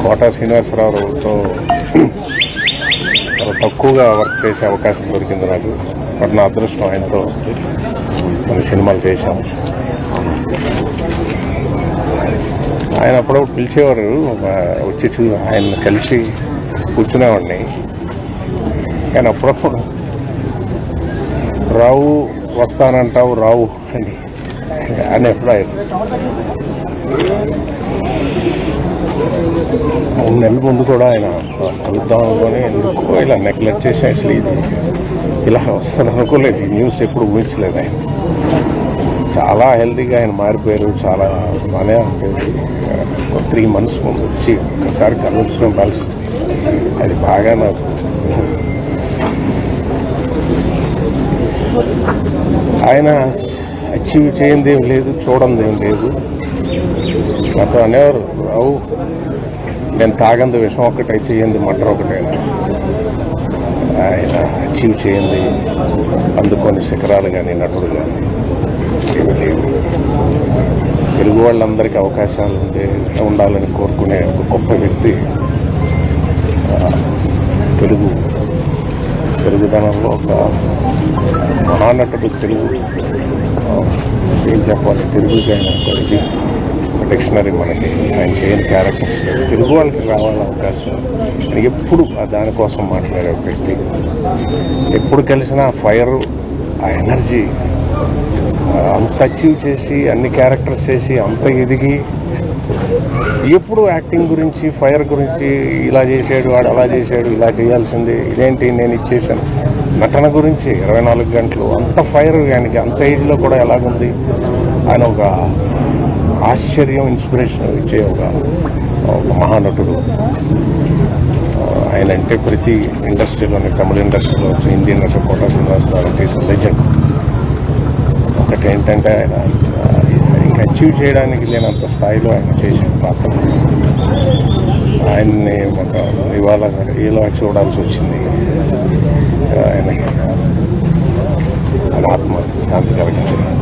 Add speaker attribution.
Speaker 1: Quota శ్రీనివాసరావుతో చాలా తక్కువగా work చేసే అవకాశం దొరికింది నాకు. బట్ నా అదృష్టం ఆయనతో కొన్ని సినిమాలు చేశాం. ఆయన అప్పుడప్పుడు పిలిచేవారు వచ్చి చూ ఆయన కలిసి కూర్చునేవాడిని కానీ అప్పుడప్పుడు రావు వస్తానంటావు రావు అని అని ఎప్పుడు ఆయన మూడు నెలల ముందు కూడా ఆయన కలుద్దాం అనుకొని ఎందుకో ఇలా నెగ్లెక్ట్ చేసి అసలు ఇది ఇలా వస్తాను అనుకోలేదు. ఈ న్యూస్ ఎప్పుడు ఊహించలేదు ఆయన. చాలా హెల్తీగా ఆయన మారిపోయారు. చాలా బాగానే ఉంటుంది త్రీ మంత్స్ ముందు వచ్చి ఒకసారి కలవచ్చిన కలిసి. అది బాగా నాకు ఆయన అచీవ్ చేయందేం లేదు చూడందేం ఏం లేదు. నాతో అనేవారు రావు నేను తాగంది విషం ఒకటే చేయండి మటర్ ఒకటే ఆయన అచీవ్ చేయండి అందుకొని శిఖరాలు కానీ నటుడు కానీ ఏమీ లేవు. తెలుగు వాళ్ళందరికీ అవకాశాలు ఉండాలని కోరుకునే ఒక గొప్ప వ్యక్తి తెలుగు. తెలుగుదనంలో ఒక మహానటుడు తెలుగు. ఏం చెప్పాలి? తెలుగుకైనా ఒక ఇది. డిక్షనరీ మనకి ఆయన చేయని క్యారెక్టర్స్ తెలుగు వాళ్ళకి రావాలని అవకాశం ఆయన ఎప్పుడు దానికోసం మాట్లాడే ఒక వ్యక్తి ఎప్పుడు కలిసినా ఫైర్ ఆ ఎనర్జీ అంత అచీవ్ చేసి అన్ని క్యారెక్టర్స్ చేసి అంత ఎదిగి ఎప్పుడు యాక్టింగ్ గురించి ఫైర్ గురించి ఇలా చేసాడు వాడు అలా చేశాడు ఇలా చేయాల్సింది ఇదేంటి నేను ఇచ్చేసాను నటన గురించి ఇరవై నాలుగు గంటలు అంత ఫైర్ ఆయనకి అంత ఏజ్లో కూడా ఎలాగుంది? ఆయన ఒక ఆశ్చర్యం ఇన్స్పిరేషన్ ఇచ్చే ఒక మహానటుడు. ఆయన అంటే ప్రతి ఇండస్ట్రీలోని తమిళ ఇండస్ట్రీలో వచ్చి ఇండియన్ ఇండస్ట్రీ కోట శ్రీనివాసరావు అంటే లెజెండ్ ఒకటి ఏంటంటే ఆయన ఇంకా అచీవ్ చేయడానికి లేనంత స్థాయిలో ఆయన చేసిన పాత్ర. ఆయన్ని ఒక ఇవాళ ఇలా చూడాల్సి వచ్చింది. ఆయన ఆయన ఆత్మ శాంతి కలిగించింది